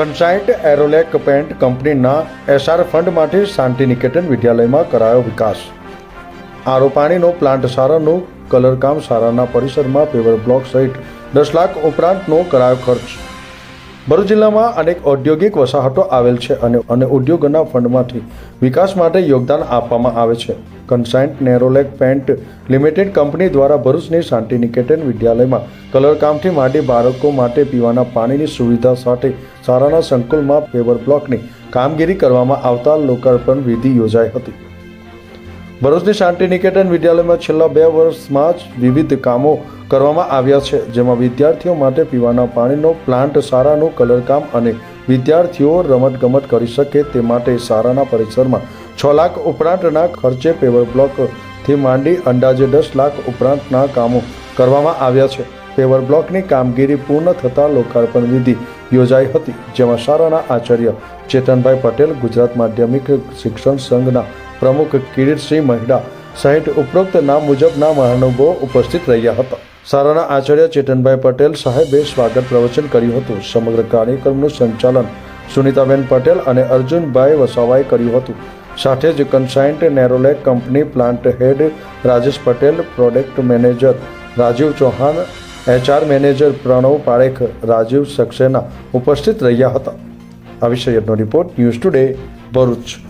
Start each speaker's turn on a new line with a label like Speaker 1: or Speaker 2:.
Speaker 1: કન્સાઇન્ટ Nerolac paint કંપનીના SR ફંડમાંથી શાંતિ નિકેતન વિદ્યાલયમાં કરાયો વિકાસ. આરો પાણીનો પ્લાન્ટ સારાનું, કલરકામ સારાના પરિસરમાં પેવર બ્લોક સહિત દસ લાખ ઉપરાંતનો કરાયો ખર્ચ. ભરૂચ જિલ્લામાં અનેક ઔદ્યોગિક વસાહતો આવેલ છે અને અને ઉદ્યોગોના ફંડમાંથી વિકાસ માટે યોગદાન આપવામાં આવે છે. Kansai Nerolac paint limited company દ્વારા ભરૂચની શાંતિ નિકેતન વિદ્યાલયમાં કલરકામથી માંડી બાળકો માટે પીવાના પાણીની સુવિધા સાથે શાળાના સંકુલમાં પેવર બ્લોકની કામગીરી કરવામાં આવતા લોકાર્પણ વિધિ યોજાઈ હતી. ભરૂચની શાંતિ નિકેતન વિદ્યાલયમાં છેલ્લા બે વર્ષમાં જ વિવિધ કામો કરવામાં આવ્યા છે, જેમાં વિદ્યાર્થીઓ માટે પીવાના પાણીનો પ્લાન્ટ, સારાનું કલરકામ અને વિદ્યાર્થીઓ રમતગમત કરી શકે તે માટે સારાના પરિસરમાં છ લાખ ઉપરાંતના ખર્ચે પેવર બ્લોકથી માંડી અંદાજે દસ લાખ ઉપરાંતના કામો કરવામાં આવ્યા છે. પેવર બ્લોકની કામગીરી પૂર્ણ થતાં લોકાર્પણ વિધિ યોજાઈ હતી, જેમાં શાળાના આચાર્ય ચેતનભાઈ પટેલ, ગુજરાત માધ્યમિક શિક્ષણ સંઘના પ્રમુખ કિરીટસિંહ મહિડા સહિત ઉપરોક્ત નામ મુજબના મહાનુભાવો ઉપસ્થિત રહ્યા હતા. શાળાના આચાર્ય ચેતનભાઈ પટેલ સાહેબે સ્વાગત પ્રવચન કર્યું હતું. સમગ્ર કાર્યક્રમનું સંચાલન સુનીતાબેન પટેલ અને અર્જુનભાઈ વસાવાએ કર્યું હતું. સાથે જ Kansai Nerolac company plant head Rajesh Patel, product manager Rajiv Chauhan, HR manager Pranav Parekh, Rajiv Saxena ઉપસ્થિત રહ્યા હતા. આ વિષયનો રિપોર્ટ ન્યૂઝ ટુડે, ભરૂચ.